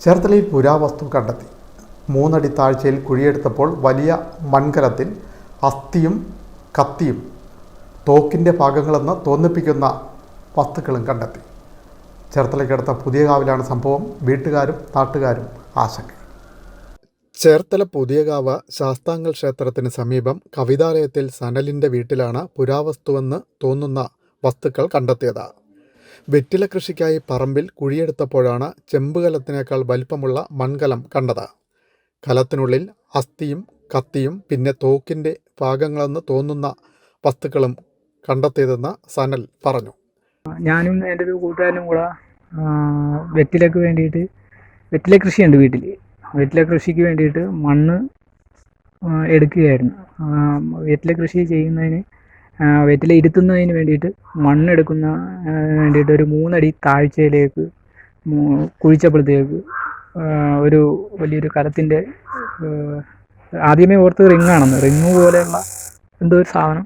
ചേർത്തലയിൽ പുരാവസ്തു കണ്ടെത്തി. മൂന്നടി താഴ്ചയിൽ കുഴിയെടുത്തപ്പോൾ വലിയ മൺകലത്തിൽ അസ്ഥിയും കത്തിയും തോക്കിന്റെ ഭാഗങ്ങളെന്ന് തോന്നിപ്പിക്കുന്ന വസ്തുക്കളും കണ്ടെത്തി. ചേർത്തലയ്ക്കടുത്ത പുതിയ കാവിലാണ് സംഭവം. വീട്ടുകാരും നാട്ടുകാരും ആശങ്ക. ചേർത്തല പുതിയകാവ് ശാസ്താങ്കൽ ക്ഷേത്രത്തിന് സമീപം കവിതാലയത്തിൽ സനലിന്റെ വീട്ടിലാണ് പുരാവസ്തുവെന്ന് തോന്നുന്ന വസ്തുക്കൾ കണ്ടെത്തിയത്. വെറ്റില കൃഷിക്കായി പറമ്പിൽ കുഴിയെടുത്തപ്പോഴാണ് ചെമ്പുകലത്തിനേക്കാൾ വലിപ്പമുള്ള മൺകലം കണ്ടത്. കലത്തിനുള്ളിൽ അസ്ഥിയും കത്തിയും പിന്നെ തോക്കിന്റെ ഭാഗങ്ങളെന്ന് തോന്നുന്ന വസ്തുക്കളും കണ്ടെത്തിയതെന്ന് സനൽ പറഞ്ഞു. ഞാനും എന്റെ ഒരു കൂട്ടുകാരനും കൂടെ വെറ്റിലക്ക് വേണ്ടിയിട്ട് വെറ്റില കൃഷിയുണ്ട് വീട്ടിൽ വെറ്റില കൃഷിക്ക് വേണ്ടിയിട്ട് മണ്ണ് എടുക്കുകയായിരുന്നു. വെറ്റില കൃഷി ചെയ്യുന്നതിന് വെറ്റില ഇരുത്തുന്നതിന് വേണ്ടിയിട്ട് മണ്ണെടുക്കുന്ന വേണ്ടിയിട്ട് ഒരു മൂന്നടി താഴ്ചയിലേക്ക് കുഴിച്ചപ്പോഴത്തേക്ക് ഒരു വലിയൊരു കരത്തിന്റെ ആദ്യമേ ഓർത്ത് റിങ്ങാണെന്ന് റിങ് പോലെയുള്ള എന്തോ ഒരു സാധനം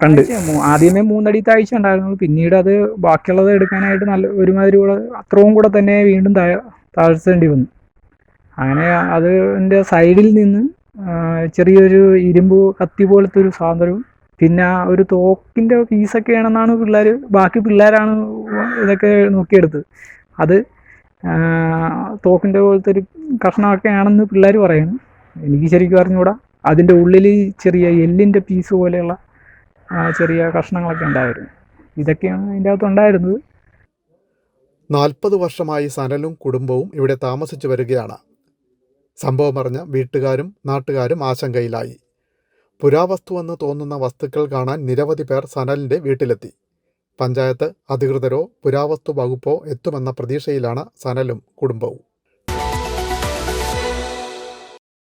കണ്ട്. ആദ്യമേ മൂന്നടി താഴ്ച ഉണ്ടായിരുന്നു. പിന്നീട് അത് ബാക്കിയുള്ളത് എടുക്കാനായിട്ട് നല്ല ഒരുമാതിരി കൂടെ അത്രയും കൂടെ തന്നെ വീണ്ടും താഴ താഴ്ത്തേണ്ടി വന്നു. അങ്ങനെ അതിന്റെ സൈഡിൽ നിന്ന് ചെറിയൊരു ഇരുമ്പ് കത്തി പോലത്തെ ഒരു സാധനവും പിന്നെ ഒരു തോക്കിന്റെ പീസൊക്കെ ആണെന്നാണ് പിള്ളേർ ബാക്കി പിള്ളേരാണ് ഇതൊക്കെ നോക്കിയെടുത്തത്. അത് തോക്കിന്റെ പോലത്തെ ഒരു കഷ്ണമൊക്കെ ആണെന്ന് പിള്ളേർ പറയുന്നു എനിക്ക് ശരിക്കും അറിഞ്ഞുകൂടാ അതിന്റെ ഉള്ളിൽ ചെറിയ എല്ലിന്റെ പീസ് പോലെയുള്ള ചെറിയ കഷ്ണങ്ങളൊക്കെ ഉണ്ടായിരുന്നു. ഇതൊക്കെയാണ് അതിന്റെ അകത്ത് ഉണ്ടായിരുന്നത്. നാൽപ്പത് വർഷമായി സനലും കുടുംബവും ഇവിടെ താമസിച്ചു വരികയാണ്. സംഭവം അറിഞ്ഞ വീട്ടുകാരും നാട്ടുകാരും ആശങ്കയിലായി. പുരാവസ്തുവെന്ന് തോന്നുന്ന വസ്തുക്കൾ കാണാൻ നിരവധി പേർ സനലിന്റെ വീട്ടിലെത്തി. പഞ്ചായത്ത് അധികൃതരോ പുരാവസ്തു വകുപ്പോ എത്തുമെന്ന പ്രതീക്ഷയിലാണ് സനലും കുടുംബവും.